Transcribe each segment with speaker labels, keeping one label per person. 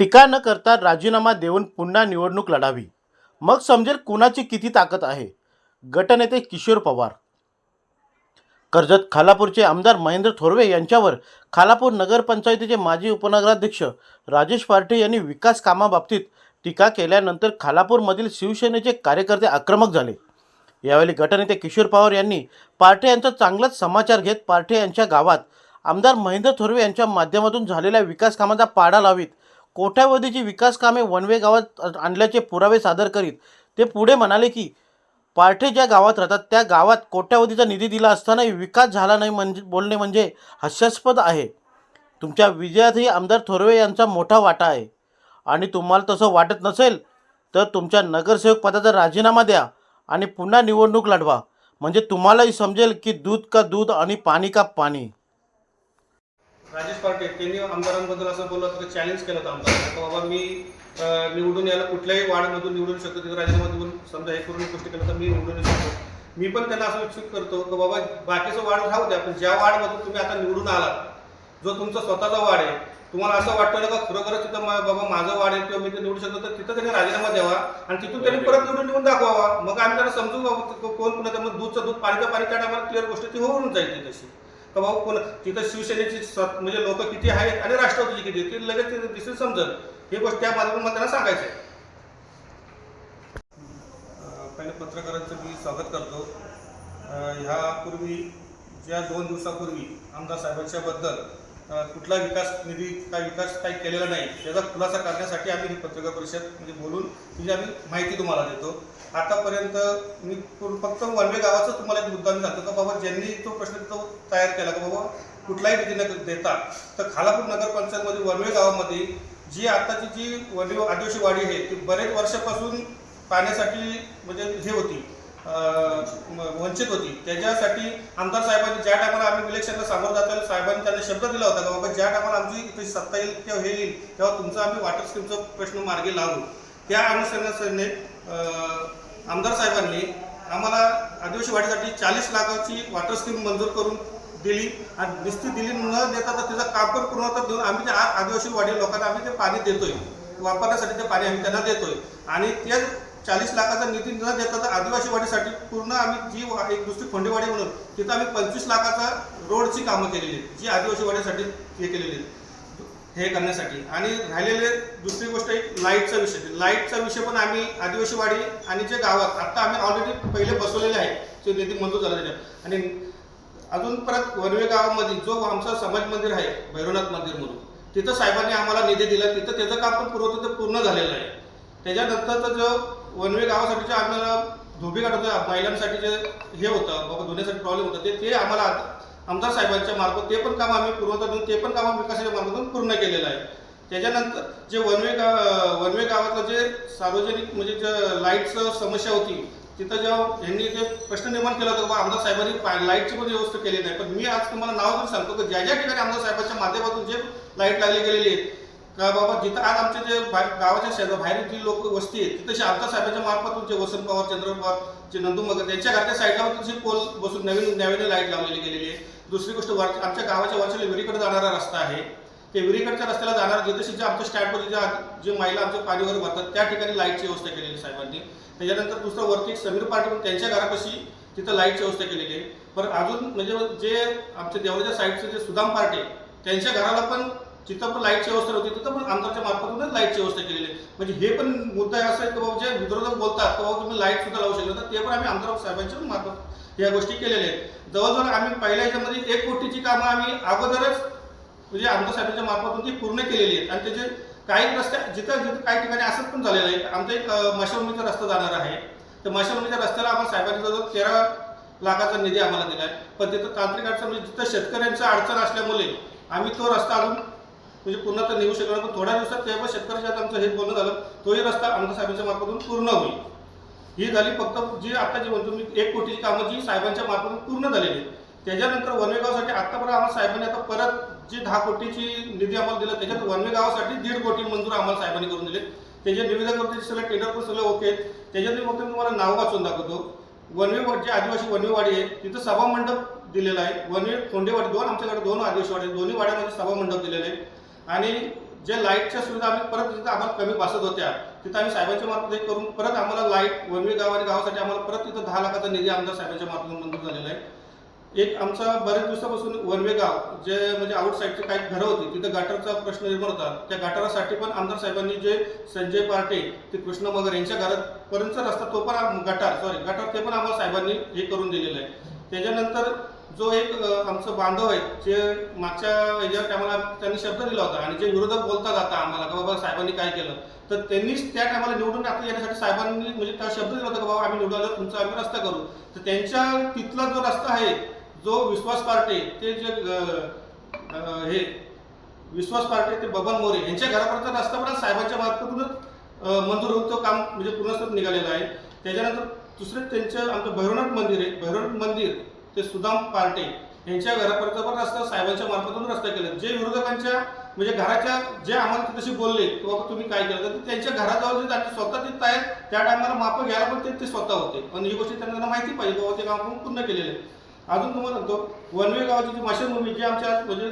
Speaker 1: टीका न करता राजीनामा देऊन पुन्हा निवडणूक लढावी. मग समजेल कुणाची किती ताकद आहे. गटनेते किशोर पवार. कर्जत खालापूरचे आमदार महेंद्र थोरवे यांच्यावर खालापूर नगरपंचायतीचे माजी उपनगराध्यक्ष राजेश पार्टे यांनी विकास कामाबाबतीत टीका केल्यानंतर खालापूरमधील शिवसेनेचे कार्यकर्ते आक्रमक झाले. यावेळी गटनेते किशोर पवार यांनी पार्टे यांचा चांगलाच समाचार घेत पार्टे यांच्या गावात आमदार महेंद्र थोरवे यांच्या माध्यमातून झालेल्या विकास कामाचा पाडा लावीत कोट्यावधीची विकास कामे वनवे गावात आणल्याचे पुरावे सादर करीत ते पुढे म्हणाले की पार्टे ज्या गावात राहतात त्या गावात कोट्यावधीचा निधी दिला असतानाही विकास झाला नाही म्हणजे बोलणे म्हणजे हास्यास्पद आहे. तुमच्या विजयातही आमदार थोरवे यांचा मोठा वाटा आहे. आणि तुम्हाला तसं वाटत नसेल तर तुमच्या नगरसेवक पदाचा राजीनामा द्या आणि पुन्हा निवडणूक लढवा. म्हणजे तुम्हालाही समजेल की दूध का दूध आणि पाणी का पाणी.
Speaker 2: राजेश पार्टे त्यांनी आमदारांबद्दल असं बोललं होतं चॅलेंज केलं होतं आमदारांना. बाबा मी निवडून यायला कुठल्याही वार्डमधून निवडून शकतो तिथे राजीनामा समजा हे करून गोष्टी केलं तर मी निवडून येऊ शकतो. मी पण त्यांना असं इच्छुक करतो की बाबा बाकीचं वार्ड राहू द्या पण ज्या वार्डमधून तुम्ही आता निवडून आलात जो तुमचा स्वतःचा वार्ड आहे तुम्हाला असं वाटतं का खरोखरच तिथं बाबा माझं वाढ आहे किंवा मी ते निवडू शकतो तर तिथं त्यांनी राजीनामा द्यावा आणि तिथून त्यांनी परत निवडून निवडून दाखवावा. मग आम्ही त्यांना समजू बाबा कोण पुन्हा मग दूधचं दूध पाणीचं पाणी त्या टायमाला क्लिअर गोष्ट ती होऊन जाईल ती तशी. का भाऊ कोण तिथं शिवसेनेची म्हणजे लोक किती आहेत आणि राष्ट्रवादीची किती ते लगेच दिसून समजत हे गोष्ट त्या माध्यमातून मला त्यांना सांगायचं आहे पहिले पत्रकारांचं मी स्वागत करतो. ह्यापूर्वी ज्या दोन दिवसापूर्वी आमदार साहेबांच्याबद्दल कुठला विकास निधी काय विकास काही केलेला नाही त्याचा खुलासा करण्यासाठी आम्ही ही पत्रकार परिषद म्हणजे बोलून तिची आम्ही माहिती तुम्हाला देतो. आतापर्यंत मी फक्त वनवे गावाचं तुम्हाला एक मुद्दा मी सांगतो का बाबा ज्यांनी तो प्रश्न तो तयार केला का बाबा कुठलाही निधी न देता तर खालापूर नगरपंचायतमध्ये वनवे गावामध्ये जी आताची जी वनवे आदिवासी वाडी आहे ती बरेच वर्षापासून पाण्यासाठी म्हणजे हे होती. वंचित होती. त्याच्यासाठी आमदार साहेबांनी ज्या टायमाला आम्ही इलेक्शनला सामोरं जाताना साहेबांनी त्यांना शब्द दिला होता का बाबा ज्या टायमाला आमची इथे सत्ता येईल किंवा हे येईल तेव्हा तुमचा आम्ही वॉटर स्कीमचा प्रश्न मार्गी लावू. त्या अनुषंगाने आमदार साहेबांनी आम्हाला आदिवासी वाढीसाठी चाळीस लाखाची वॉटर स्कीम मंजूर करून दिली. आणि निश्चित दिली न देता तर त्याचा काम पण पूर्णत्वास देऊन आम्ही ते आदिवासी वाडी लोकांना आम्ही ते पाणी देतोय. वापरण्यासाठी ते पाणी आम्ही त्यांना देतोय. आणि ते चाळीस लाखाचा निधी न देता तर आदिवासी वाडीसाठी पूर्ण आम्ही जी एक दुसरी खोंडेवाडी म्हणून तिथं आम्ही पंचवीस लाखाचा रोडची कामं केलेली आहेत जी आदिवासी वाडीसाठी हे केलेली आहेत. हे करण्यासाठी. आणि राहिलेले दुसरी गोष्ट एक लाईटचा विषय. लाईटचा विषय पण आम्ही आदिवासी वाडी आणि जे गावात आत्ता आम्ही ऑलरेडी पहिले बसवलेले आहे ते निधी मंजूर झाला त्याच्यात आणि अजून परत वनवे गावामध्ये जो आमचा समाज मंदिर आहे भैरवनाथ मंदिर म्हणून तिथं साहेबांनी आम्हाला निधी दिला. तिथं त्याचं काम पण पूर्वत पूर्ण झालेलं आहे. त्याच्यानंतरचा जो वनवे गावासाठीचे आम्हाला धोबी काढायचं महिलांसाठी जे हे होतं बाबा धुण्यासाठी प्रॉब्लेम होता ते ते आम्हाला आमदार साहेबांच्या मार्फत ते पण काम आम्ही पुरवठा देऊन ते पण काम आम्ही विकासाच्या मार्फतून पूर्ण केलेलं आहे. त्याच्यानंतर जे वनवे गाव वनवे गावातलं जे सार्वजनिक म्हणजे जे लाईटचं समस्या होती तिथं जेव्हा यांनी जे प्रश्न निर्माण केला होता बाबा आमदार साहेबांनी पा- लाईटची पण व्यवस्था केली नाही. पण मी आज तुम्हाला नाव पण सांगतो की ज्या ज्या ठिकाणी आमदार साहेबांच्या माध्यमातून जे लाइट लागली गेलेली आहे का बाबा जिथं आज आमचे जे बाहेर गावाच्या शेजार बाहेर जी लोक वस्ती आहेत तिथे आमदार साहेबांच्या मार्फत तुमचे वसंत पवार चंद्र पवार जे नंदू मगर त्यांच्या घरच्या साईडला तुमची तशी पोल बसून नवीन नवीन लाइट लावलेली गेलेली आहे. दुसरी गोष्ट वर आमच्या गावाच्या वरच्या विहिरीकडे जाणारा रस्ता आहे. ते विहिरीकडच्या रस्त्याला जाणार जिथे जे आमच्या स्टँडवर ज्या जे महिला आमच्या पाणी वगैरे भरतात त्या ठिकाणी लाईटची व्यवस्था केलेली आहे साहेबांनी. त्याच्यानंतर दुसरं वरती समीर पाटील त्यांच्या घरापाशी तिथं लाईटची व्यवस्था केलेली आहे. पण अजून म्हणजे जे आमच्या देवळाच्या साईडचे जे सुदाम पार्टे त्यांच्या घराला पण जिथं पण लाईटची व्यवस्था होती तिथं पण आमदारच्या मार्फतूनच लाईटची व्यवस्था केलेली आहे. म्हणजे हे पण मुद्दा असं आहे की बाबा जे विरोधक बोलतात की बाबा तुम्ही लाइट सुद्धा लावू शकता तर ते पण आम्ही आमदार साहेबांच्या मार्फत या गोष्टी केलेल्या आहेत. जवळजवळ आम्ही पहिल्या याच्यामध्ये एक कोटीची कामं आम्ही अगोदरच म्हणजे आमदार साहेबांच्या मार्फतून ती पूर्ण केलेली आहेत. आणि त्याचे काही रस्ते जिथं जिथं काही ठिकाणी असंच पण झालेलं आहे. आमचा एक मशावणीचा रस्ता जाणार आहे. तर मशावणीच्या रस्त्याला आम्हाला साहेबांनी जवळ तेरा लाखाचा निधी आम्हाला दिला आहे पण तिथं तांत्रिक अडचण म्हणजे जिथं शेतकऱ्यांचं अडचण असल्यामुळे आम्ही तो रस्ता अजून म्हणजे पूर्ण तर निघू शकणार पण थोड्या दिवसात तेव्हा शेतकऱ्याच्या आमचं हे बोलणं झालं तोही रस्ता आमदार साहेबांच्या मार्फतून पूर्ण होईल. ही झाली फक्त जी आता जी म्हणतो मी एक कोटीची कामं जी साहेबांच्या मार्फतून पूर्ण झालेली त्याच्यानंतर वनवे गावासाठी आतापर्यंत आम्हाला साहेबांनी आता परत जी दहा कोटीची निधी आम्हाला दिला त्याच्यात वनवे गावासाठी दीड कोटी मंजूर आम्हाला साहेबांनी करून दिले. त्याच्या निवेदकावरती सगळं टेंडर पण सगळं ओके आहेत. त्याच्यात मी फक्त तुम्हाला नाव वाचून दाखवतो. वनवे जे आदिवासी वनवेवाडी आहे तिथं सभा मंडप दिलेला आहे. वनवे कोंडेवाडी दोन आमच्याकडे दोन आदिवासी वाडी आहेत. दोन्ही वाड्यामध्ये सभा मंडप दिलेला आहे. आणि जे लाईटच्या सुविधा आम्ही परत जिथं आम्हाला कमी भासत होत्या तिथं आम्ही साहेबांच्या मार्फत हे करून परत आम्हाला लाइट वनवे गाव आणि गावासाठी आम्हाला परत तिथं दहा लाखाचा निधी आमदार साहेबांच्या मार्फत मंजूर झालेला आहे. एक आमचा बऱ्याच दिवसापासून वनवे गाव जे म्हणजे आउटसाईडचे काही घरं होती तिथं गटारचा प्रश्न निर्माण होता. त्या गटारासाठी पण आमदार साहेबांनी जे संजय पार्टे ते कृष्ण मगर यांच्या घरापर्यंतचा रस्ता तो पण आम- गटार सॉरी गटार ते पण आम्हाला साहेबांनी हे करून दिलेलं आहे. त्याच्यानंतर जो एक आमचं बांधव आहे जे मागच्या याच्या टायमाला त्यांनी शब्द दिला होता आणि जे विरोधक बोलतात आता आम्हाला की बाबा साहेबांनी काय केलं तर त्यांनीच त्या टायमाला निवडून आता येण्यासाठी साहेबांनी म्हणजे त्या शब्द दिला होता की बाबा आम्ही निवडून आलो तुमचा आम्ही रस्ता करू. तर त्यांच्या तिथला जो रस्ता आहे जो विश्वास पार्टे ते जे हे विश्वास पार्टे ते बबन मोरे यांच्या घरापर्यंत रस्ता पण साहेबांच्या मार्फतूनच मंजूर होऊन तो काम म्हणजे पूर्णत्वास निघालेलं आहे. त्याच्यानंतर दुसरे त्यांचं आमचं भैरवनाथ मंदिर आहे भैरवनाथ मंदिर. ते सुदाम पार्टे यांच्या घरापर्यंत पण रस्ता साहेबांच्या मार्फतून रस्ता केला. जे विरोधकांच्या म्हणजे घराच्या जे आम्हाला तशी बोलले की बाबा तुम्ही काय केलं? तर त्यांच्या घराजवळ जे त्यांचे स्वतः तिथं आहेत त्या टायमाला माप घ्यायला पण ते- स्वतः होते. पण ही गोष्टी त्यांना माहिती पाहिजे बाबा ते काम आपण पूर्ण केलेले अजून तुम्हाला सांगतो वनवे गावाची जी माशाभूमी जी आमच्या म्हणजे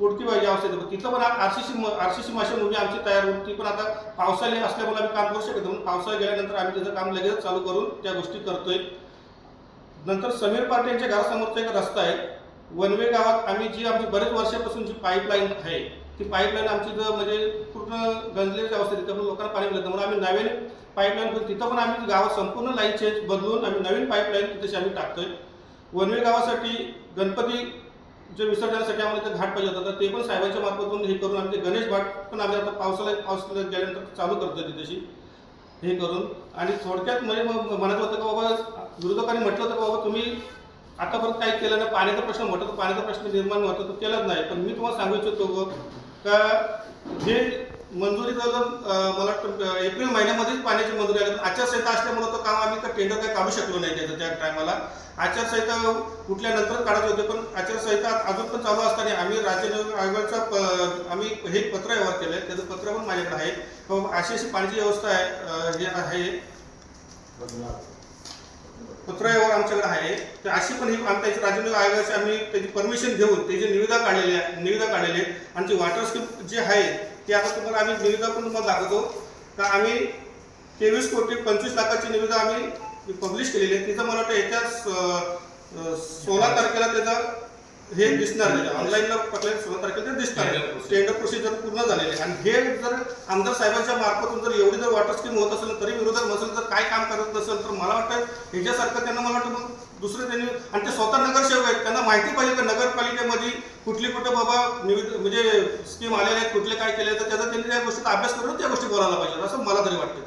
Speaker 2: तोडकी पाहिजे अवस्थेत तिथं पण आरसीसी आरसीसी माशाभूमी आमची तयार होती ती पण आता पावसाळी असल्यामुळे आम्ही काम करू शकतो म्हणून पावसाळा गेल्यानंतर आम्ही त्याचं काम लगेच चालू करून त्या गोष्टी करतोय. नंतर समीर पाटील यांच्या घरासमोरचा एक रस्ता आहे. वनवे गावात आम्ही जी आमची बरेच वर्षापासून जी पाईपलाईन आहे ती पाईपलाईन आमची जर म्हणजे पूर्ण गंजलेली अवस्थेत पण लोकांना पाणी मिळतं. म्हणून आम्ही नवीन पाईपलाईन तिथं पण आम्ही गावात संपूर्ण लाईन चेंज बदलून आम्ही नवीन पाईपलाईन तिथे आम्ही टाकतोय. वनवे गावासाठी गणपती जे विसर्जनासाठी आम्हाला ते घाट पाहिजे होता तर ते पण साहेबांच्या मार्फतून हे करून आम्ही ते गणेश घाट पण आम्ही आता पावसाला पावसाला गेल्यानंतर चालू करतोय तिथेशी. हे करून आणि थोडक्यात म्हणजे मग म्हणत होतं की बाबा विरोधकांनी म्हटलं होतं की बाबा तुम्ही आतापर्यंत काही केलं नाही पाण्याचा प्रश्न म्हटलं तर पाण्याचा प्रश्न निर्माण होतो तो केलाच नाही. पण मी तुम्हाला सांगू इच्छितो का हे मंजुरी मला वाटतं एप्रिल महिन्यामध्येच पाण्याची मंजुरी आली. आचारसंहिता असल्यामुळे तो काम आम्ही तर टेंडर काही काढू शकलो नाही त्याचं त्या टायमाला आचारसंहिता कुठल्यानंतर काढत होते पण आचारसंहिता अजून पण चालू असताना आम्ही राज्य आयोगाचा आम्ही हे पत्र व्यवहार केलं त्याचं पत्र पण माझ्याकडे आहे. अशी अशी पाण्याची व्यवस्था आहे हे आहे. पत्रव्यवहार आमच्याकडे आहे. तर अशी पण ही आमच्या त्याची राज्य आयोगाची आम्ही त्याची परमिशन घेऊन त्याची निविदा काढलेली आहे निविदा काढलेली आहे आणि ती वॉटर स्कीम जी आहे ती आता तुम्हाला आम्ही निविदा पण तुम्हाला दाखवतो. का आम्ही तेवीस कोटी पंचवीस लाखाची निविदा आम्ही पब्लिश केलेली आहे. तिथं मला वाटतं येत्या सोळा तारखेला त्याचा हे दिसणार ऑनलाईनला पकडले सोळा तारखेला ते दिसणार टेंडर प्रोसिजर पूर्ण झालेली आहे. आणि हे जर आमदार साहेबांच्या मार्फतून जर एवढी जर वॉटर स्कीम होत असेल तरी विरोधक नसेल तर काय काम करत नसेल तर मला वाटतं ह्याच्यासारखं त्यांना मला वाटतं मग दुसरं त्यांनी आणि ते स्वतः नगरसेवक आहेत. त्यांना माहिती पाहिजे का नगरपालिकेमध्ये कुठली कुठं बाबा निविद म्हणजे स्कीम आलेल्या आहेत कुठले काय केले तर त्याचा त्यांनी त्या गोष्टीचा अभ्यास करून त्या गोष्टी बोलायला पाहिजे असं मला तरी वाटतं